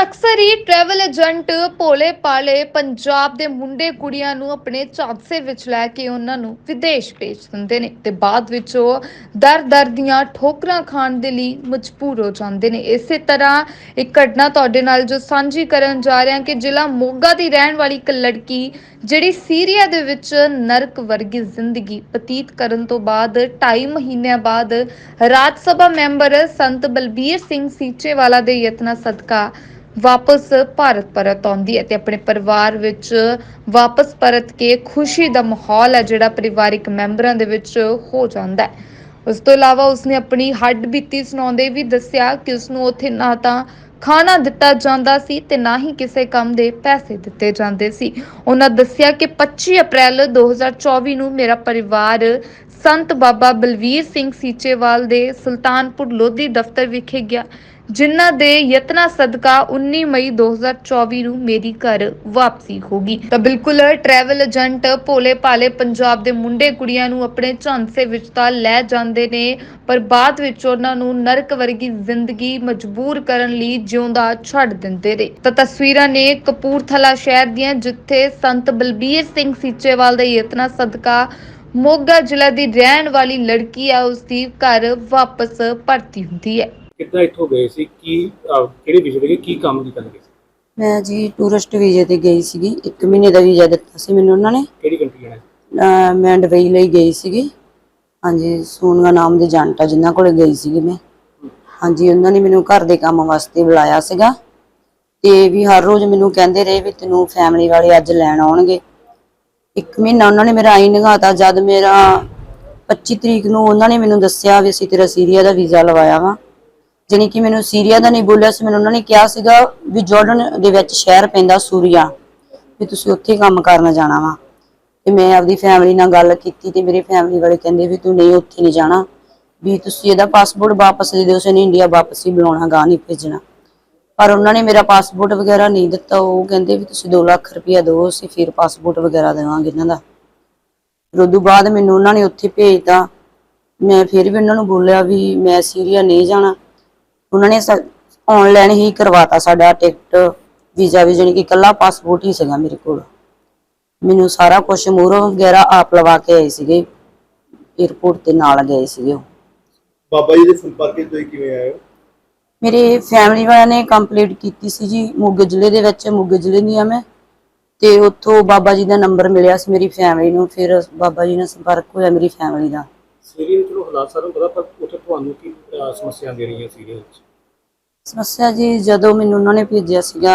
ਅਕਸਰ ਹੀ travel agent ਭੋਲੇ ਪਾਲੇ ਪੰਜਾਬ ਦੇ ਮੁੰਡੇ ਕੁੜੀਆਂ ਨੂੰ ਆਪਣੇ ਝਾਂਸੇ ਵਿੱਚ ਲੈ ਕੇ ਉਹਨਾਂ ਨੂੰ ਵਿਦੇਸ਼ ਭੇਜ ਦਿੰਦੇ ਨੇ ਤੇ ਬਾਅਦ ਵਿੱਚ ਉਹ ਦਰ ਦਰ ਦੀਆਂ ਠੋਕਰਾਂ ਖਾਣ ਦੇ ਲਈ ਮਜਬੂਰ ਹੋ ਜਾਂਦੇ ਨੇ। ਇਸੇ ਤਰ੍ਹਾਂ ਇੱਕ ਘਟਨਾ ਤੁਹਾਡੇ ਨਾਲ ਜੋ ਸਾਂਝੀ ਕਰਨ ਜਾ ਰਹੇ ਹਾਂ ਕਿ ਜ਼ਿਲ੍ਹਾ ਮੋਗਾ ਦੀ ਰਹਿਣ ਵਾਲੀ ਇੱਕ ਲੜਕੀ ਜਿਹੜੀ ਸੀਰੀਆ ਦੇ ਵਿੱਚ ਨਰਕ ਵਰਗੀ ਜ਼ਿੰਦਗੀ ਬਤੀਤ ਕਰਨ ਤੋਂ ਬਾਅਦ 2.5 ਮਹੀਨਿਆਂ ਬਾਅਦ ਰਾਜ ਸਭਾ ਮੈਂਬਰ ਸੰਤ ਬਲਬੀਰ ਸਿੰਘ ਸੀਚੇਵਾਲਾ ਦੇ ਯਤਨਾਂ ਸਦਕਾ ਵਾਪਸ ਭਾਰਤ ਪਰਤ ਆਉਂਦੀ ਹੈ ਤੇ ਆਪਣੇ ਪਰਿਵਾਰ ਵਿੱਚ ਵਾਪਸ ਪਰਤ ਕੇ ਖੁਸ਼ੀ ਦਾ ਮਾਹੌਲ ਹੈ ਜਿਹੜਾ ਪਰਿਵਾਰਿਕ ਮੈਂਬਰਾਂ ਦੇ ਵਿੱਚ ਹੋ ਜਾਂਦਾ ਹੈ। ਉਸ ਤੋਂ ਇਲਾਵਾ ਉਸਨੇ ਆਪਣੀ ਹੱਡ ਬੀਤੀ ਸੁਣਾਉਂਦੇ ਵੀ ਦੱਸਿਆ ਕਿ ਉਸਨੂੰ ਉੱਥੇ ਨਾ ਤਾਂ ਖਾਣਾ ਦਿੱਤਾ ਜਾਂਦਾ ਸੀ ਤੇ ਨਾ ਹੀ ਕਿਸੇ ਕੰਮ ਦੇ ਪੈਸੇ ਦਿੱਤੇ ਜਾਂਦੇ ਸੀ। ਉਹਨਾਂ ਦੱਸਿਆ ਕਿ 25 ਅਪ੍ਰੈਲ 2024 ਨੂੰ ਮੇਰਾ ਪਰਿਵਾਰ ਸੰਤ ਬਾਬਾ ਬਲਵੀਰ ਸਿੰਘ ਸੀਚੇਵਾਲ ਦੇ ਸੁਲਤਾਨਪੁਰ ਲੋਧੀ ਦਫ਼ਤਰ ਵਿਖੇ ਗਿਆ। ਜਿਨ੍ਹਾਂ ਦੇ ਯਤਨਾ ਸਦਕਾ 19 ਮਈ 2024 ਨੂੰ ਮੇਰੀ ਘਰ ਵਾਪਸੀ ਹੋਗੀ ਤਾਂ ਬਿਲਕੁਲ ਟਰੈਵਲ ਏਜੰਟ ਭੋਲੇ ਭਾਲੇ ਪੰਜਾਬ ਦੇ ਮੁੰਡੇ ਕੁੜੀਆਂ ਨੂੰ ਆਪਣੇ ਝਾਂਸੇ ਵਿੱਚ ਤਾਂ ਲੈ ਜਾਂਦੇ ਨੇ, ਪਰ ਬਾਅਦ ਵਿੱਚ ਉਹਨਾਂ ਨੂੰ ਨਰਕ ਵਰਗੀ ਜ਼ਿੰਦਗੀ ਮਜਬੂਰ ਕਰਨ ਲਈ ਜਿਉਂਦਾ ਛੱਡ ਦਿੰਦੇ ਨੇ। ਤਾਂ ਤਸਵੀਰਾਂ ਨੇ ਕਪੂਰਥਲਾ ਸ਼ਹਿਰ ਦੀਆਂ, ਜਿੱਥੇ ਸੰਤ ਬਲਬੀਰ ਸਿੰਘ ਸੀਚੇਵਾਲ ਦੇ ਯਤਨਾ ਸਦਕਾ ਮੋਗਾ ਜ਼ਿਲ੍ਹਾ ਦੀ ਰਹਿਣ ਵਾਲੀ ਲੜਕੀ ਆ ਉਸ ਦੀ ਘਰ ਵਾਪਸ ਭਰਤੀ ਹੁੰਦੀ ਹੈ। ਕਿੱਦਾਂ ਇੱਥੋਂ ਗਏ ਸੀ? ਕੀ ਅਹ, ਕਿਹੜੇ ਵਿਸ਼ੇ ਦੇ ਕੀ ਕੰਮ ਦੀ ਗੱਲ ਕੀਤੀ? ਮੈਂ ਜੀ ਟੂਰਿਸਟ ਵੀਜ਼ੇ ਤੇ ਗਈ ਸੀਗੀ। 1 ਮਹੀਨੇ ਦਾ ਵੀਜ਼ਾ ਦਿੱਤਾ ਸੀ ਮੈਨੂੰ ਉਹਨਾਂ ਨੇ। ਕਿਹੜੀ ਕੰਟਰੀ ਜਾਣਾ ਸੀ? ਅਹ ਮੈਂ ਦੁਬਈ ਲਈ ਗਈ ਸੀਗੀ। ਹਾਂਜੀ ਸੋਨਗਾ ਨਾਮ ਦੇ ਏਜੰਟ ਆ ਜਿਨ੍ਹਾਂ ਕੋਲੇ ਗਈ ਸੀਗੀ ਮੈਂ। ਹਾਂਜੀ ਉਹਨਾਂ ਨੇ ਮੈਨੂੰ ਘਰ ਦੇ ਕੰਮ ਵਾਸਤੇ ਬੁਲਾਇਆ ਸੀਗਾ। ਤੇ ਵੀ ਹਰ ਰੋਜ਼ ਮੈਨੂੰ ਕਹਿੰਦੇ ਰਹੇ ਵੀ ਤੈਨੂੰ ਫੈਮਿਲੀ ਵਾਲੇ ਅੱਜ ਲੈਣ ਆਉਣਗੇ। ਇੱਕ ਮਹੀਨਾ ਉਹਨਾਂ ਨੇ ਮੇਰਾ ਆਈ ਨਿਗਾਤਾ। ਜਦ ਮੇਰਾ 25 ਤਰੀਕ ਨੂੰ ਉਹਨਾਂ ਨੇ ਮੈਨੂੰ ਦੱਸਿਆ ਵੀ ਅਸੀਂ ਤੇਰਾ ਸੀਰੀਆ ਦਾ ਵੀਜ਼ਾ ਲਵਾਇਆ ਵਾ। ਜਾਣੀ ਕਿ ਮੈਨੂੰ ਸੀਰੀਆ ਦਾ ਨਹੀਂ ਬੋਲਿਆ ਸੀ, ਮੈਨੂੰ ਉਹਨਾਂ ਨੇ ਕਿਹਾ ਸੀਗਾ ਵੀ ਜਾਰਡਨ ਦੇ ਵਿੱਚ ਸ਼ਹਿਰ ਪੈਂਦਾ ਸੂਰੀਆ, ਵੀ ਤੁਸੀਂ ਉੱਥੇ ਕੰਮ ਕਰਨ ਜਾਣਾ ਵਾ। ਤੇ ਮੈਂ ਆਪਦੀ ਫੈਮਿਲੀ ਨਾਲ ਗੱਲ ਕੀਤੀ ਤੇ ਮੇਰੇ ਫੈਮਿਲੀ ਵਾਲੇ ਕਹਿੰਦੇ ਵੀ ਤੂੰ ਨਹੀਂ, ਉੱਥੇ ਨਹੀਂ ਜਾਣਾ। ਵੀ ਤੁਸੀਂ ਇਹਦਾ ਪਾਸਪੋਰਟ ਵਾਪਸ ਦੇ ਦਿਓ ਉਸਨੇ ਇੰਡੀਆ ਵਾਪਸ ਹੀ ਬੁਲਾਉਣਾ ਗਾ ਨਹੀਂ ਭੇਜਣਾ। ਪਰ ਉਹਨਾਂ ਨੇ ਮੇਰਾ ਪਾਸਪੋਰਟ ਵਗੈਰਾ ਨਹੀਂ ਦਿੱਤਾ, ਉਹ ਕਹਿੰਦੇ ਵੀ ਤੁਸੀਂ 2 ਲੱਖ ਰੁਪਇਆ ਦਿਓ, ਅਸੀਂ ਫਿਰ ਪਾਸਪੋਰਟ ਵਗੈਰਾ ਦੇਵਾਂਗੇ ਇਹਨਾਂ ਦਾ। ਫਿਰ ਉਦੋਂ ਬਾਅਦ ਮੈਨੂੰ ਉਹਨਾਂ ਨੇ ਉੱਥੇ ਭੇਜਤਾ। ਮੈਂ ਫਿਰ ਵੀ ਉਹਨਾਂ ਨੂੰ ਬੋਲਿਆ ਵੀ ਮੈਂ ਸੀਰੀਆ ਨਹੀਂ ਜਾਣਾ। ਉਹਨਾਂ ਨੇ ਆਨਲਾਈਨ ਹੀ ਕਰਵਾਤਾ ਸਾਡਾ ਟਿਕਟ ਵੀਜ਼ਾ ਵੀ ਜਾਣੀ ਕਿ ਇਕੱਲਾ ਪਾਸਪੋਰਟ ਹੀ ਸੀਗਾ ਮੇਰੇ ਕੋਲ। ਮੈਨੂੰ ਸਾਰਾ ਕੁਝ ਮੂਹਰੋਂ ਵਗੈਰਾ ਆਪ ਲਵਾ ਕੇ ਆਏ ਸੀਗੇ। 에어ਪੋਰਟ ਤੇ ਨਾਲ ਗਏ ਸੀਗੇ ਉਹ। ਬਾਬਾ ਜੀ ਦੇ ਸੰਪਰਕ ਵਿੱਚ ਤੁਸੀਂ ਕਿਵੇਂ ਆਏ ਹੋ? ਮੇਰੇ ਫੈਮਿਲੀ ਵਾਲਿਆਂ ਨੇ ਕੰਪਲੀਟ ਕੀਤੀ ਸੀ ਜੀ। ਮੋਗੇ ਜ਼ਿਲ੍ਹੇ ਦੇ ਵਿੱਚ ਮੋਗੇ ਜ਼ਿਲ੍ਹੇ ਦੀ ਆ ਮੈਂ। ਤੇ ਉੱਥੋਂ ਬਾਬਾ ਜੀ ਦਾ ਨੰਬਰ ਮਿਲਿਆ ਸੀ ਮੇਰੀ ਫੈਮਿਲੀ ਨੂੰ। ਫਿਰ ਬਾਬਾ ਜੀ ਨਾਲ ਸੰਪਰਕ ਹੋਇਆ ਮੇਰੀ ਫੈਮਿਲੀ ਦਾ। ਸੀਰੀਆ ਚਲੋ ਹਾਲਾਤ ਸਾਰਿਆਂ ਨੂੰ ਪਤਾ ਪਰ ਉੱਥੇ ਤੁਹਾਨੂੰ ਕੀ ਅਹ, ਸਮੱਸਿਆ ਦੇ ਰਹੀਆਂ ਸੀਰੀਆ ਵਿੱਚ? ਸਮੱਸਿਆ ਜੀ ਜਦੋਂ ਮੈਨੂੰ ਉਹਨਾਂ ਨੇ ਭੇਜਿਆ ਸੀਗਾ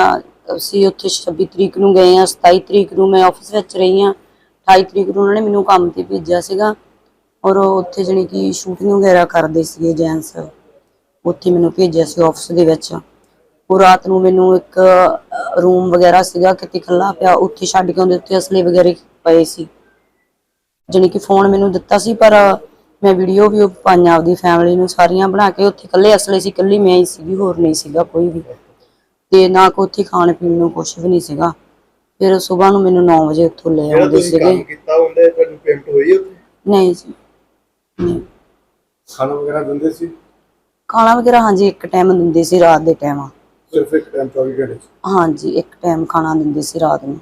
ਅਸੀਂ ਉੱਥੇ 26 ਤਰੀਕ ਨੂੰ ਗਏ ਆ 27 ਤਰੀਕ ਨੂੰ ਮੈਂ ਆਫਿਸ ਵਿੱਚ ਰਹੀ ਆ 28 ਤਰੀਕ ਨੂੰ ਉਹਨਾਂ ਨੇ ਮੈਨੂੰ ਕੰਮ ਤੇ ਭੇਜਿਆ ਸੀਗਾ ਔਰ ਉੱਥੇ ਜਣੀ ਕਿ ਸ਼ੂਟਿੰਗ ਵਗੈਰਾ ਕਰਦੇ ਸੀਗੇ ਜੈਂਸ ਉੱਥੇ ਮੈਨੂੰ ਭੇਜਿਆ ਸੀ ਆਫਿਸ ਦੇ ਵਿੱਚ। ਉਹ ਰਾਤ ਨੂੰ ਮੈਨੂੰ ਇੱਕ ਰੂਮ ਵਗੈਰਾ ਸੀਗਾ ਕਿਤੇ ਖੱਲਾ ਪਿਆ ਉੱਥੇ ਛੱਡ ਕੇ ਆਉਂਦੇ ਉੱਥੇ ਅਸਲੇ ਵਗੈਰੇ ਪਏ ਸੀ। ਜਾਣੀ ਕਿ ਫੋਨ ਮੈਨੂੰ ਦਿੱਤਾ ਸੀ ਪਰ ਮੈਂ ਵੀਡੀਓ ਵੀ ਪਾਈਆਂ ਆਪਦੀ ਫੈਮਿਲੀ ਨੂੰ ਸਾਰੀਆਂ ਬਣਾ ਕੇ ਉੱਥੇ ਇਕੱਲੇ ਅਸਲੇ ਸੀ ਇਕੱਲੀ ਮੈਂ ਹੀ ਸੀਗੀ ਹੋਰ ਨਹੀਂ ਸੀਗਾ ਕੋਈ ਵੀ। ਤੇ ਨਾ ਕੋ ਉੱਥੇ ਖਾਣ ਪੀਣ ਨੂੰ ਕੁਝ ਵੀ ਨਹੀਂ ਸੀਗਾ। ਫਿਰ ਸਵੇਰ ਨੂੰ ਮੈਨੂੰ 9 ਵਜੇ ਉੱਥੋਂ ਲੈ ਜਿਹੜਾ ਆਉਂਦੇ ਤੁਸੀਂ ਕੰਮ ਸੀਗੇ ਕੀਤਾ ਉਹਦੇ ਤੁਹਾਨੂੰ ਪੇਮੈਂਟ ਹੋਈ ਉੱਥੇ? ਨਹੀਂ ਜੀ ਨਹੀਂ। ਖਾਣਾ ਵਗੈਰਾ ਦਿੰਦੇ ਸੀ? ਖਾਣਾ ਵਗੈਰਾ ਹਾਂਜੀ ਇੱਕ ਟਾਈਮ ਦਿੰਦੇ ਸੀ ਰਾਤ ਦੇ ਟਾਈਮ ਸਿਰਫ ਇੱਕ ਟਾਈਮ 24 ਘੰਟੇ 'ਚ। ਹਾਂਜੀ ਇੱਕ ਟਾਈਮ ਖਾਣਾ ਦਿੰਦੇ ਸੀ ਰਾਤ ਨੂੰ।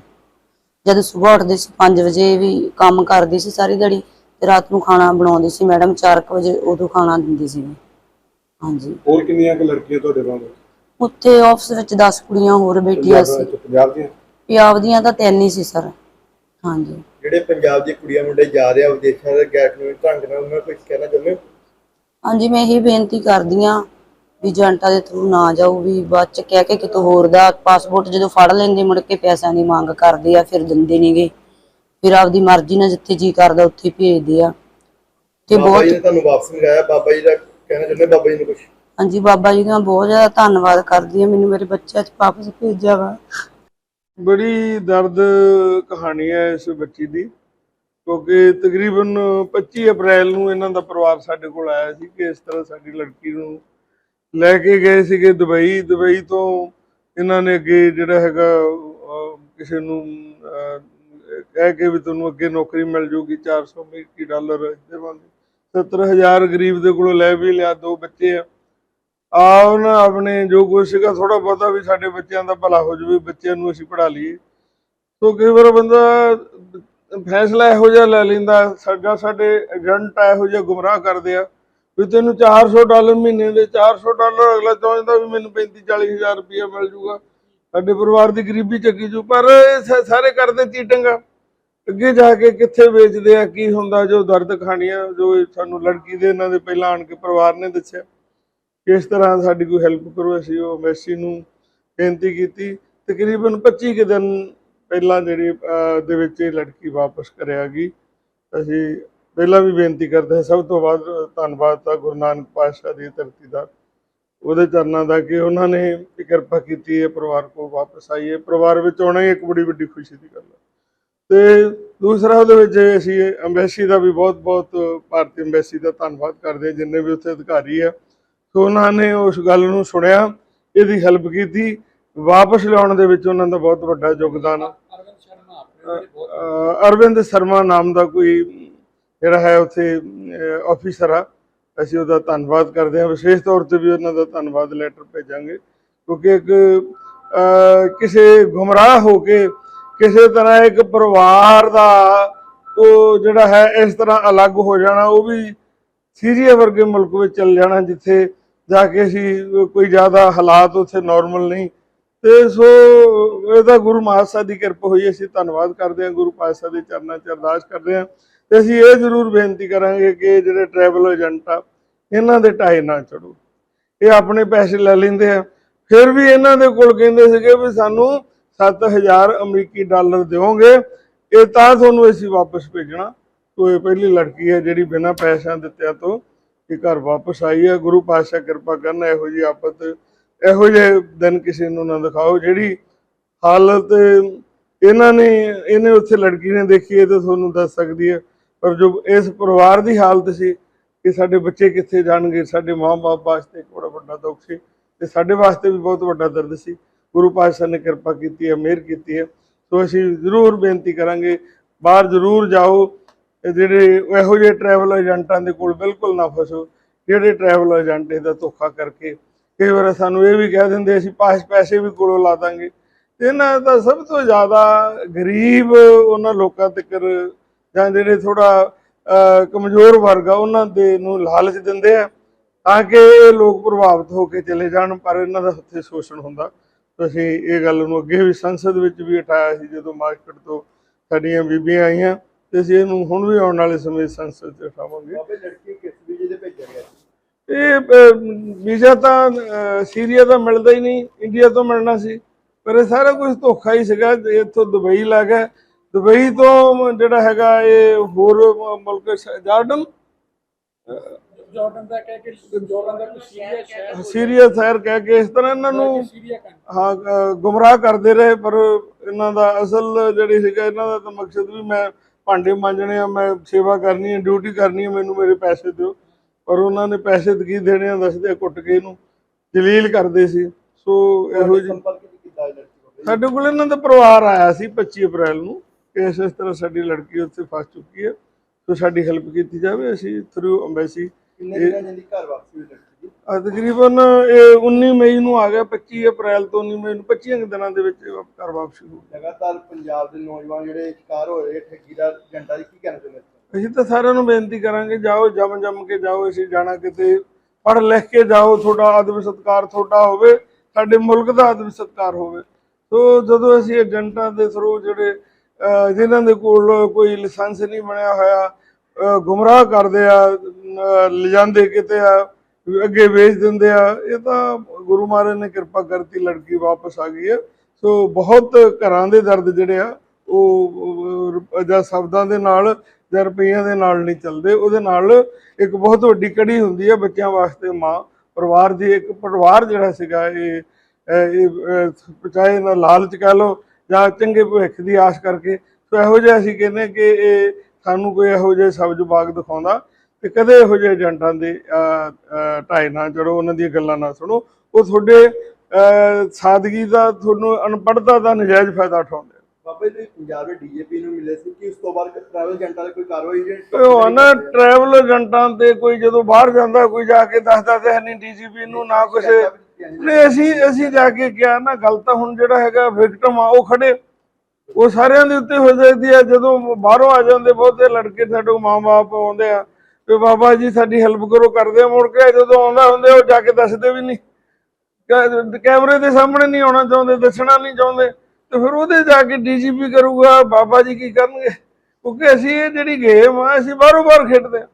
ਜਦ ਸਵੇਰ ਉੱਠਦੇ ਸੀ 5 ਵਜੇ ਵੀ ਕੰਮ ਕਰਦੀ ਸੀ ਸਾਰੀ ਦਿਹਾੜੀ ਤੇ ਰਾਤ ਨੂੰ ਖਾਣਾ ਬਣਾਉਂਦੀ ਸੀ ਮੈਡਮ 4 ਵਜੇ ਉਦੋਂ ਖਾਣਾ ਦਿੰਦੀ ਸੀ। ਹਾਂਜੀ। ਹੋਰ ਕਿੰਨੀਆਂ ਕੁ ਲੜਕੀਆਂ ਤੁਹਾਡੇ ਵਾਂਗ ਉੱਥੇ ਆਫਿਸ ਵਿੱਚ 10 ਕੁੜੀਆਂ ਹੋਰ ਬੈਠੀਆਂ ਸੀ। ਪੰਜਾਬ ਦੀਆਂ? ਪੰਜਾਬ ਦੀਆਂ ਤਾਂ ਤਿੰਨ ਹੀ ਸੀ ਸਰ। ਹਾਂਜੀ। ਜਿਹੜੇ ਪੰਜਾਬ ਦੀ ਕੁੜੀਆਂ ਮੁੰਡੇ ਜਾ ਰਹੇ ਆ ਵਿਦੇਸ਼ਾਂ ਦੇ ਗੈਰ ਕਾਨੂੰਨੀ ਢੰਗ ਨਾਲ ਉਹਨਾਂ ਕੁਝ ਕਹਿਣਾ ਚਾਹੁੰਦੇ ਹਾਂਜੀ ਮੈਂ ਇਹੀ ਬੇਨਤੀ ਕਰਦੀ ਆ ਵੀ ਏਜੰਟਾਂ ਦੇ ਥਰੂ ਨਾ ਜਾਓ ਵੀ ਬਾਅਦ ਚ ਕਹਿ ਕੇ ਕਿਤੋਂ ਹੋਰ ਦਾ ਪਾਸਪੋਰਟ ਜਦੋਂ ਫੜ ਲੈਂਦੇ ਮੁੜ ਕੇ ਪੈਸਿਆਂ ਦੀ ਮੰਗ ਕਰਦੇ ਆ ਫਿਰ ਦਿੰਦੇ ਨੇਗੇ। ਫਿਰ ਆਪਦੀ ਮਰਜ਼ੀ ਨਾਲ ਜਿੱਥੇ ਜੀ ਕਰਦਾ ਉੱਥੇ ਭੇਜਦੇ ਆ। ਤੇ ਬਾਬਾ ਬਹੁਤ ਜੀ ਨੇ ਤੁਹਾਨੂੰ ਵਾਪਸ ਮੰਗਾਇਆ ਬਾਬਾ ਜੀ ਦਾ ਕਹਿਣਾ ਚਾਹੁੰਦੇ ਬਾਬਾ ਜੀ ਨੂੰ ਕੁਝ ਹਾਂਜੀ ਬਾਬਾ ਜੀ ਦਾ ਬਹੁਤ ਜ਼ਿਆਦਾ ਧੰਨਵਾਦ ਕਰਦੀ ਆ ਮੈਨੂੰ ਮੇਰੇ ਬੱਚਿਆਂ ਚ ਵਾਪਸ ਭੇਜਿਆ ਵਾ। ਬੜੀ ਦਰਦ ਕਹਾਣੀ ਹੈ ਇਸ ਬੱਚੀ ਦੀ ਕਿਉਂਕਿ ਤਕਰੀਬਨ 25 ਅਪ੍ਰੈਲ ਨੂੰ ਇਹਨਾਂ ਦਾ ਪਰਿਵਾਰ ਸਾਡੇ ਕੋਲ ਆਇਆ ਸੀ ਕਿ ਇਸ ਤਰ੍ਹਾਂ ਸਾਡੀ ਲੜਕੀ ਨੂੰ ਲੈ ਕੇ ਗਏ ਸੀਗੇ ਦੁਬਈ। ਦੁਬਈ ਤੋਂ ਇਹਨਾਂ ਨੇ ਅੱਗੇ ਜਿਹੜਾ ਹੈਗਾ ਅਹ, ਕਿਸੇ ਨੂੰ ਅਹ, ਕਹਿ ਕੇ ਵੀ ਤੁਹਾਨੂੰ ਅੱਗੇ ਨੌਕਰੀ ਮਿਲ ਜੂਗੀ 400 ਅਮਰੀਕੀ ਡਾਲਰ ਦੇਵਾਂਗੇ 70000 ਗਰੀਬ ਦੇ ਕੋਲੋਂ ਲੈ ਵੀ ਲਿਆ ਦੋ ਬੱਚੇ ਆ। ਆ ਆਪਣੇ ਜੋ ਕੁਛ ਸੀਗਾ ਥੋੜਾ ਬਹੁਤਾ ਵੀ ਸਾਡੇ ਬੱਚਿਆਂ ਦਾ ਭਲਾ ਹੋ ਜਾਵੇ, ਬੱਚਿਆਂ ਨੂੰ ਅਸੀਂ ਪੜ੍ਹਾ ਲਈਏ। ਸੋ ਕਈ ਵਾਰ ਬੰਦਾ ਫੈਸਲਾ ਇਹੋ ਜਿਹਾ ਲੈ ਲੈਂਦਾ, ਸਾਡਾ ਸਾਡੇ ਏਜੰਟ ਇਹੋ ਜਿਹਾ ਗੁੰਮਰਾਹ ਕਰਦੇ ਆ, ਵੀ ਤੈਨੂੰ 400 ਡਾਲਰ ਮਹੀਨੇ ਦੇ 400 ਡਾਲਰ ਅਗਲਾ ਚਾਹੁੰਦਾ ਵੀ ਮੈਨੂੰ 35 40 ਹਜ਼ਾਰ ਰੁਪਇਆ ਮਿਲ ਜੂਗਾ। ਸਾਡੇ ਪਰਿਵਾਰ ਦੀ ਗਰੀਬੀ ਚੱਕੀ ਜੂ, ਪਰ ਸਾਰੇ ਕਰਦੇ ਚੀਟਿੰਗ ਆ ਅੱਗੇ ਜਾ ਕੇ ਕਿੱਥੇ ਵੇਚਦੇ ਆ ਕੀ ਹੁੰਦਾ ਜੋ ਦਰਦ ਕਹਾਣੀਆਂ ਜੋ ਸਾਨੂੰ ਲੜਕੀ ਦੇ ਇਹਨਾਂ ਦੇ ਪਹਿਲਾਂ ਆਣ ਕੇ ਪਰਿਵਾਰ ਨੇ ਦੱਸਿਆ। ਕਿਸ ਤਰ੍ਹਾਂ ਸਾਡੀ ਕੋਈ ਹੈਲਪ ਕਰੋ ਅਸੀਂ ਉਹ ਮੈਸੀ ਨੂੰ ਬੇਨਤੀ ਕੀਤੀ। ਤਕਰੀਬਨ 25 ਕੁ ਦਿਨ ਪਹਿਲਾਂ ਜਿਹੜੀ ਅਹ, ਦੇ ਵਿੱਚ ਇਹ ਲੜਕੀ ਵਾਪਸ ਕਰਿਆ ਗਈ। ਅਸੀਂ ਪਹਿਲਾਂ ਵੀ ਬੇਨਤੀ ਕਰਦੇ ਹਾਂ ਸਭ ਤੋਂ ਵੱਧ ਧੰਨਵਾਦ ਤਾਂ ਗੁਰੂ ਨਾਨਕ ਪਾਤਸ਼ਾਹ ਦੀ ਧਰਤੀ ਦਾ। ਉਹਦੇ ਚਰਨਾਂ ਦਾ ਕਿ ਉਹਨਾਂ ਨੇ ਕਿਰਪਾ ਕੀਤੀ ਹੈ ਪਰਿਵਾਰ ਕੋ ਵਾਪਸ ਆਈਏ। ਪਰਿਵਾਰ ਵਿੱਚ ਆਉਣਾ ਹੀ ਇੱਕ ਬੜੀ ਵੱਡੀ ਖੁਸ਼ੀ ਦੀ ਗੱਲ ਹੈ ਤੇ ਦੂਸਰਾ ਉਹਦੇ ਵਿੱਚ ਅਸੀਂ ਅੰਬੈਸੀ ਦਾ ਵੀ ਬਹੁਤ ਬਹੁਤ ਭਾਰਤੀ ਅੰਬੈਸੀ ਦਾ ਧੰਨਵਾਦ ਕਰਦੇ ਹਾਂ, ਜਿੰਨੇ ਵੀ ਉੱਥੇ ਅਧਿਕਾਰੀ ਆ। ਸੋ ਉਹਨਾਂ ਨੇ ਉਸ ਗੱਲ ਨੂੰ ਸੁਣਿਆ, ਇਹਦੀ ਹੈਲਪ ਕੀਤੀ। ਵਾਪਸ ਲਿਆਉਣ ਦੇ ਵਿੱਚ ਉਹਨਾਂ ਦਾ ਬਹੁਤ ਵੱਡਾ ਯੋਗਦਾਨ ਆ। ਅਰਵਿੰਦ ਸ਼ਰਮਾ ਨਾਮ ਦਾ ਕੋਈ ਜਿਹੜਾ ਹੈ ਉੱਥੇ ਆਫੀਸਰ ਆ। ਅਸੀਂ ਉਹਦਾ ਧੰਨਵਾਦ ਕਰਦੇ ਹਾਂ। ਵਿਸ਼ੇਸ਼ ਤੌਰ ਤੇ ਵੀ ਉਹਨਾਂ ਦਾ ਧੰਨਵਾਦ ਲੈਟਰ ਭੇਜਾਂਗੇ। ਕਿਉਂਕਿ ਇੱਕ ਕਿਸੇ ਗੁੰਮਰਾਹ ਹੋ ਕੇ ਕਿਸੇ ਤਰ੍ਹਾਂ ਇੱਕ ਪਰਿਵਾਰ ਦਾ ਉਹ ਜਿਹੜਾ ਹੈ ਇਸ ਤਰ੍ਹਾਂ ਅਲੱਗ ਹੋ ਜਾਣਾ, ਉਹ ਵੀ ਸੀਰੀਆ ਵਰਗੇ ਮੁਲਕ ਵਿੱਚ ਚੱਲ ਜਾਣਾ, ਜਿੱਥੇ ਜਾ ਕੇ ਅਸੀਂ ਕੋਈ ਜ਼ਿਆਦਾ ਹਾਲਾਤ ਉੱਥੇ ਨਾਰਮਲ ਨਹੀਂ। ਤੇ ਸੋ ਇਹਦਾ ਗੁਰੂ ਮਹਾਰਾਜ ਦੀ ਕਿਰਪਾ ਹੋਈ, ਅਸੀਂ ਧੰਨਵਾਦ ਕਰਦੇ ਹਾਂ, ਗੁਰੂ ਪਾਤਸ਼ਾਹ ਦੇ ਚਰਨਾਂ 'ਚ ਅਰਦਾਸ ਕਰਦੇ ਹਾਂ। ਤੇ ਅਸੀਂ ਇਹ ਜ਼ਰੂਰ ਬੇਨਤੀ ਕਰਾਂਗੇ ਕਿ ਜਿਹੜੇ ਟਰੈਵਲ ਏਜੰਟ ਆ, ਇਹਨਾਂ ਦੇ ਢਾਏ ਨਾ ਚੜੋ ਇਹ ਆਪਣੇ ਪੈਸੇ ਲੈ ਲੈਂਦੇ ਆ। ਫਿਰ ਵੀ ਇਹਨਾਂ ਦੇ ਕੋਲ ਕਹਿੰਦੇ ਸੀਗੇ ਵੀ ਸਾਨੂੰ 7000 ਅਮਰੀਕੀ ਡਾਲਰ ਦਿਓਗੇ, ਇਹ ਤਾਂ ਤੁਹਾਨੂੰ ਅਸੀਂ ਵਾਪਸ ਭੇਜਣਾ। ਤੋ ਇਹ ਪਹਿਲੀ ਲੜਕੀ ਹੈ ਜਿਹੜੀ ਬਿਨਾਂ ਪੈਸਿਆਂ ਦਿੱਤਿਆਂ ਤੋਂ ਇਹ ਘਰ ਵਾਪਸ ਆਈ ਹੈ। ਗੁਰੂ ਪਾਤਸ਼ਾਹ ਕਿਰਪਾ ਕਰਨ, ਇਹੋ ਜੀ ਆਪਤ ਇਹੋ ਜਿਹੇ ਦਿਨ ਕਿਸੇ ਨੂੰ ਨਾ ਦਿਖਾਓ, ਜਿਹੜੀ ਹਾਲਤ ਇਹਨਾਂ ਨੇ, ਇਹਨੇ ਉੱਥੇ ਲੜਕੀ ਨੇ ਦੇਖੀ ਹੈ ਤੇ ਤੁਹਾਨੂੰ ਦੱਸ ਸਕਦੀ ਹੈ। ਪਰ ਜੋ ਇਸ ਪਰਿਵਾਰ ਦੀ ਹਾਲਤ ਸੀ ਕਿ ਸਾਡੇ ਬੱਚੇ ਕਿੱਥੇ ਜਾਣਗੇ? ਸਾਡੇ ਮਾਂ-ਬਾਪ ਵਾਸਤੇ ਇੱਕ ਬੜਾ ਵੱਡਾ ਦੁੱਖ ਸੀ, ਤੇ ਸਾਡੇ ਵਾਸਤੇ ਵੀ ਬਹੁਤ ਵੱਡਾ ਦਰਦ ਸੀ। ਗੁਰੂ ਪਾਤਸ਼ਾਹ ਨੇ ਕਿਰਪਾ ਕੀਤੀ ਹੈ, ਮਿਹਰ ਕੀਤੀ ਹੈ। ਸੋ ਅਸੀਂ ਜ਼ਰੂਰ ਬੇਨਤੀ ਕਰਾਂਗੇ, ਬਾਹਰ ਜ਼ਰੂਰ ਜਾਓ ਜਿਹੜੇ ਇਹੋ ਜਿਹੇ ਟਰੈਵਲ ਏਜੰਟਾਂ ਦੇ ਕੋਲ ਬਿਲਕੁਲ ਨਾ ਫਸੋ, ਜਿਹੜੇ ਟਰੈਵਲ ਏਜੰਟ ਇਹਦਾ ਧੋਖਾ ਕਰਕੇ। ਕਈ ਵਾਰ ਸਾਨੂੰ ਇਹ ਵੀ ਕਹਿ ਦਿੰਦੇ, ਅਸੀਂ ਪਾਸ ਪੈਸੇ ਵੀ ਕੋਲੋਂ ਲਾ ਦਾਂਗੇ। ਤੇ ਇਹਨਾਂ ਦਾ ਸਭ ਤੋਂ ਜ਼ਿਆਦਾ ਗਰੀਬ ਉਹਨਾਂ ਲੋਕਾਂ ਤੱਕ ਜਾਂ ਜਿਹੜੇ ਥੋੜਾ ਕਮਜ਼ੋਰ ਵਰਗ ਆ, ਉਹਨਾਂ ਦੇ ਨੂੰ ਲਾਲਚ ਦਿੰਦੇ ਆ, ਤਾਂ ਕਿ ਇਹ ਲੋਕ ਪ੍ਰਭਾਵਿਤ ਹੋ ਕੇ ਚਲੇ ਜਾਣ, ਪਰ ਇਹਨਾਂ ਦਾ ਉੱਥੇ ਸ਼ੋਸ਼ਣ ਹੁੰਦਾ। ਅਸੀਂ ਇਹ ਗੱਲ ਨੂੰ ਅੱਗੇ ਵੀ ਸੰਸਦ ਵਿੱਚ ਵੀ ਉਠਾਇਆ ਸੀ ਜਦੋਂ ਮਾਰਕੀਟ ਤੋਂ ਸਾਡੀਆਂ ਬੀਬੀਆਂ ਆਈਆਂ ਤੇ ਅਸੀਂ ਇਹਨੂੰ ਹੁਣ ਵੀ ਆਉਣ ਵਾਲੇ ਸਮੇਂ ਸੰਸਦ 'ਚ ਉਠਾਵਾਂਗੇ ਬਾਬੇ ਲੜਕੀ ਕਿਸ ਵੀਜ਼ੇ ਤੇ ਭੇਜਿਆ ਗਿਆ ਸੀ? ਇਹ ਵੀਜ਼ਾ ਤਾਂ ਸੀਰੀਆ ਦਾ ਮਿਲਦਾ ਹੀ ਨਹੀਂ ਇੰਡੀਆ ਤੋਂ ਮਿਲਣਾ ਸੀ ਪਰ ਇਹ ਸਾਰਾ ਕੁਝ ਧੋਖਾ ਹੀ ਸੀਗਾ ਇੱਥੋਂ ਦੁਬਈ ਲੱਗ ਗਿਆ ਦੁਬਈ ਤੋਂ ਜਿਹੜਾ ਹੈਗਾ ਇਹ ਹੋਰ ਮੁਲਕ ਜਾਰਡਨ ਜਾਰਡਨ ਦਾ ਕਹਿ ਕੇ ਜਾਰਡਨ ਦਾ ਕੋਈ ਸੀਰੀਆ ਸ਼ਹਿਰ ਕਹਿ ਕੇ ਇਸ ਤਰ੍ਹਾਂ ਇਹਨਾਂ ਨੂੰ ਹਾਂ ਗੁੰਮਰਾਹ ਕਰਦੇ ਰਹੇ ਪਰ ਇਹਨਾਂ ਦਾ ਅਸਲ ਜਿਹੜੀ ਸੀਗਾ ਇਹਨਾਂ ਦਾ ਤਾਂ ਮਕਸਦ ਵੀ ਮੈਂ ਭਾਂਡੇ ਮਾਂਜਣੇ ਆ ਮੈਂ ਸੇਵਾ ਕਰਨੀ ਹੈ ਡਿਊਟੀ ਕਰਨੀ ਹੈ ਮੈਨੂੰ ਮੇਰੇ ਪੈਸੇ ਦਿਓ। ਪਰ ਉਹਨਾਂ ਨੇ ਪੈਸੇ ਤਾਂ ਕੀ ਦੇਣੇ ਆ ਦੱਸਦੇ ਆ, ਕੁੱਟ ਕੇ ਇਹਨੂੰ ਜਲੀਲ ਕਰਦੇ ਸੀ। ਸੋ ਇਹੋ ਜੀ? ਸਾਡੇ ਕੋਲ ਇਹਨਾਂ ਦਾ ਪਰਿਵਾਰ ਆਇਆ ਸੀ 25 ਅਪ੍ਰੈਲ ਨੂੰ। ਕਿ ਇਸ ਇਸ ਤਰ੍ਹਾਂ ਸਾਡੀ ਲੜਕੀ ਉੱਥੇ ਫਸ ਚੁੱਕੀ ਹੈ। ਸੋ ਸਾਡੀ ਹੈਲਪ ਕੀਤੀ ਜਾਵੇ ਅਸੀਂ ਥਰੂ ਅੰਬੈਸੀ ਕਿੰਨੇ ਦਿਨਾਂ ਜਾਂਦੀ ਘਰ ਵਾਪਸੀ ਹੋਈ ਲੜਕੀ ਦੀ? ਤਕਰੀਬਨ ਇਹ 19 ਮਈ ਨੂੰ ਆ ਗਿਆ 25 ਅਪ੍ਰੈਲ ਤੋਂ 19 ਮਈ ਨੂੰ 25 ਕੁ ਦਿਨਾਂ ਦੇ ਵਿੱਚ ਘਰ ਵਾਪਸੀ ਹੋ ਲਗਾਤਾਰ ਪੰਜਾਬ ਦੇ ਨੌਜਵਾਨ ਜਿਹੜੇ ਸ਼ਿਕਾਰ ਹੋ ਰਹੇ ਠੱਗੀ ਦਾ ਏਜੰਟਾਂ ਦੀ ਕੀ ਕਹਿਣਾ ਚਾਹੁੰਦੇ ਹੋ ਅਸੀਂ ਤਾਂ ਸਾਰਿਆਂ ਨੂੰ ਬੇਨਤੀ ਕਰਾਂਗੇ ਜਾਓ ਜਮ ਜਮ ਕੇ ਜਾਓ ਅਸੀਂ ਜਾਣਾ ਕਿਤੇ ਪੜ੍ਹ ਲਿਖ ਕੇ ਜਾਓ ਤੁਹਾਡਾ ਆਦਮ ਸਤਕਾਰ ਤੁਹਾਡਾ ਹੋਵੇ ਸਾਡੇ ਮੁਲਕ ਦਾ ਆਦਮ ਸਤਕਾਰ ਹੋਵੇ। ਸੋ ਜਦੋਂ ਅਸੀਂ ਏਜੰਟਾਂ ਦੇ ਥਰੂ ਜਿਹੜੇ ਅਹ, ਜਿਨ੍ਹਾਂ ਦੇ ਕੋਲ ਕੋਈ ਲਾਇਸੈਂਸ ਨਹੀਂ ਬਣਿਆ ਹੋਇਆ ਗੁੰਮਰਾਹ ਕਰਦੇ ਆ ਅਹ, ਲਿਜਾਂਦੇ ਕਿਤੇ ਆ ਅੱਗੇ ਵੇਚ ਦਿੰਦੇ ਆ। ਇਹ ਤਾਂ ਗੁਰੂ ਮਹਾਰਾਜ ਨੇ ਕਿਰਪਾ ਕਰਤੀ ਲੜਕੀ ਵਾਪਸ ਆ ਗਈ ਹੈ। ਸੋ ਬਹੁਤ ਘਰਾਂ ਦੇ ਦਰਦ ਜਿਹੜੇ ਆ ਉਹ ਜਾਂ ਸ਼ਬਦਾਂ ਦੇ ਨਾਲ ਜਾਂ ਰੁਪਈਆਂ ਦੇ ਨਾਲ ਨਹੀਂ ਚੱਲਦੇ। ਉਹਦੇ ਨਾਲ ਇੱਕ ਬਹੁਤ ਵੱਡੀ ਕੜੀ ਹੁੰਦੀ ਹੈ ਬੱਚਿਆਂ ਵਾਸਤੇ ਮਾਂ। ਪਰਿਵਾਰ ਦੀ ਇੱਕ ਪਰਿਵਾਰ ਜਿਹੜਾ ਸੀਗਾ ਇਹ ਇਹ ਚਾਹੇ ਨਾ ਲਾਲਚ ਕਹਿ ਲਓ ਜਾਂ ਚੰਗੇ ਭਵਿੱਖ ਦੀ ਆਸ ਕਰਕੇ। ਸੋ ਇਹੋ ਜਿਹਾ ਅਸੀਂ ਕਹਿੰਦੇ ਕਿ ਇਹ ਸਾਨੂੰ ਕੋਈ ਇਹੋ ਜਿਹੇ ਸਬਜ਼ ਬਾਗ ਦਿਖਾਉਂਦਾ ਤੇ ਕਦੇ ਇਹੋ ਜਿਹੇ ਏਜੰਟਾਂ ਦੇ ਢਾਈ ਨਾ ਚੜੋ ਉਹਨਾਂ ਦੀਆਂ ਗੱਲਾਂ ਨਾ ਸੁਣੋ। ਉਹ ਤੁਹਾਡੇ ਸਾਦਗੀ ਦਾ ਤੁਹਾਨੂੰ ਅਨਪੜ੍ਹਤਾ ਦਾ ਨਜਾਇਜ਼ ਫਾਇਦਾ ਉਠਾਉਂਦੇ। ਬਾਬਾ ਜੀ ਪੰਜਾਬ ਦੇ ਡੀਜੀਪੀ ਨੂੰ ਮਿਲੇ ਸੀ ਕਿ ਉਸ ਤੋਂ ਬਾਅਦ ਟਰੈਵਲ ਏਜੰਟਾਂ ਦੀ ਕੋਈ ਕਾਰਵਾਈ ਜਿਹੜੀ ਉਹ ਨਾ ਟਰੈਵਲ ਏਜੰਟਾਂ ਤੇ ਕੋਈ ਜਦੋਂ ਬਾਹਰ ਜਾਂਦਾ ਕੋਈ ਜਾ ਕੇ ਦੱਸਦਾ ਤੇ ਹੈ ਨਹੀਂ ਡੀਜੀਪੀ ਨੂੰ ਨਹੀਂ ਅਸੀਂ ਅਸੀਂ ਜਾ ਕੇ ਕਿਹਾ ਨਾ ਗੱਲ ਤਾਂ ਹੁਣ ਜਿਹੜਾ ਹੈਗਾ ਵਿਕਟਮ ਆ ਉਹ ਖੜੇ। ਉਹ ਸਾਰਿਆਂ ਦੇ ਉੱਤੇ ਹੋ ਸਕਦੀ ਹੈ। ਜਦੋਂ ਬਾਹਰੋਂ ਆ ਜਾਂਦੇ ਬਹੁਤੇ ਲੜਕੇ ਸਾਡੇ ਮਾਂ-ਬਾਪ ਆਉਂਦੇ ਆ ਤੇ ਬਾਬਾ ਜੀ ਸਾਡੀ ਹੈਲਪ ਕਰੋ, ਕਰਦੇ ਆ, ਮੁੜ ਕੇ ਜਦੋਂ ਆਉਂਦਾ ਹੁੰਦੇ ਉਹ ਜਾ ਕੇ ਦੱਸਦੇ ਵੀ ਨਹੀਂ। ਕੈਮਰੇ ਦੇ ਸਾਹਮਣੇ ਨਹੀਂ ਆਉਣਾ ਚਾਹੁੰਦੇ, ਦੱਸਣਾ ਨਹੀਂ ਚਾਹੁੰਦੇ। ਤੇ ਫਿਰ ਉਹਦੇ ਜਾ ਕੇ ਡੀਜੀਪੀ ਕਰੂਗਾ, ਬਾਬਾ ਜੀ ਕੀ ਕਰਨਗੇ? ਕਿਉਂਕਿ ਅਸੀਂ ਇਹ ਜਿਹੜੀ ਗੇਮ ਆ, ਅਸੀਂ ਬਾਹਰੋਂ ਬਾਹਰ ਖੇਡਦੇ ਆ।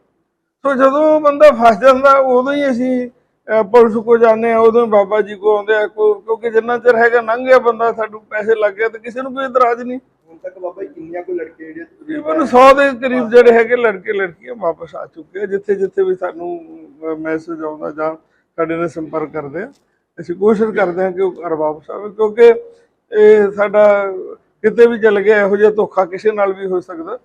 ਸੋ ਜਦੋਂ ਬੰਦਾ ਫਸ ਜਾਂਦਾ, ਉਦੋਂ ਹੀ ਅਸੀਂ ਪੁਲਿਸ ਕੋ ਜਾਂਦੇ ਆ ਉਦੋਂ ਬਾਬਾ ਜੀ ਕੋ ਆਉਂਦੇ ਆ ਕਿਉਂਕਿ ਜਿੰਨਾ ਚਿਰ ਹੈਗਾ ਲੰਘ ਗਿਆ ਬੰਦਾ ਸਾਨੂੰ ਪੈਸੇ ਲੱਗ ਗਏ ਤੇ ਕਿਸੇ ਨੂੰ ਕੋਈ ਇਤਰਾਜ਼ ਨਹੀਂ। ਹੁਣ ਤੱਕ ਬਾਬਾ ਜੀ ਕਿੰਨੀਆਂ ਕੋਈ ਲੜਕੇ ਜਿਹੜੇ ਤਕਰੀਬਨ 100 ਦੇ ਕਰੀਬ ਜਿਹੜੇ ਹੈਗੇ ਲੜਕੇ ਲੜਕੀਆਂ ਵਾਪਸ ਆ ਚੁੱਕੇ ਆ ਜਿੱਥੇ ਜਿੱਥੇ ਵੀ ਸਾਨੂੰ ਮੈਸੇਜ ਆਉਂਦਾ ਜਾਂ ਸਾਡੇ ਨਾਲ ਸੰਪਰਕ ਕਰਦੇ ਆ। ਅਸੀਂ ਕੋਸ਼ਿਸ਼ ਕਰਦੇ ਹਾਂ ਕਿ ਉਹ ਘਰ ਵਾਪਸ ਆਵੇ ਕਿਉਂਕਿ ਇਹ ਸਾਡਾ ਕਿਤੇ ਵੀ ਚੱਲ ਗਿਆ ਇਹੋ ਜਿਹਾ ਧੋਖਾ ਕਿਸੇ ਨਾਲ ਵੀ ਹੋ ਸਕਦਾ।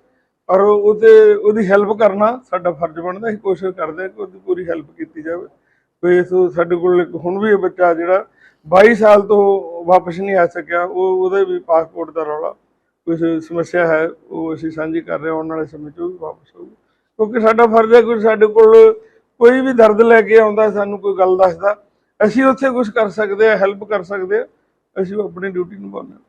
ਔਰ ਉਹਦੇ ਉਹਦੀ ਹੈਲਪ ਕਰਨਾ ਸਾਡਾ ਫਰਜ਼ ਬਣਦਾ ਅਸੀਂ ਕੋਸ਼ਿਸ਼ ਕਰਦੇ ਹਾਂ ਕਿ ਉਹਦੀ ਪੂਰੀ ਹੈਲਪ ਕੀਤੀ ਜਾਵੇ। ਕੋਈ ਇਸ ਸਾਡੇ ਕੋਲ ਇੱਕ ਹੁਣ ਵੀ ਇਹ ਬੱਚਾ ਜਿਹੜਾ 22 ਸਾਲ ਤੋਂ ਵਾਪਸ ਨਹੀਂ ਆ ਸਕਿਆ, ਉਹ ਉਹਦੇ ਵੀ ਪਾਸਪੋਰਟ ਦਾ ਰੌਲਾ ਕੁਝ ਸਮੱਸਿਆ ਹੈ, ਉਹ ਅਸੀਂ ਸਾਂਝੀ ਕਰ ਰਹੇ ਹਾਂ, ਆਉਣ ਵਾਲੇ ਸਮੇਂ 'ਚ ਉਹ ਵੀ ਵਾਪਸ ਆਊਗਾ ਕਿਉਂਕਿ ਸਾਡਾ ਫਰਜ਼ ਹੈ ਕੋਈ ਸਾਡੇ ਕੋਲ ਕੋਈ ਵੀ ਦਰਦ ਲੈ ਕੇ ਆਉਂਦਾ, ਸਾਨੂੰ ਕੋਈ ਗੱਲ ਦੱਸਦਾ, ਅਸੀਂ ਉੱਥੇ ਕੁਝ ਕਰ ਸਕਦੇ ਆ ਹੈਲਪ ਕਰ ਸਕਦੇ ਆ ਅਸੀਂ ਉਹ ਆਪਣੀ ਡਿਊਟੀ ਨਿਭਾਉਂਦੇ ਹਾਂ।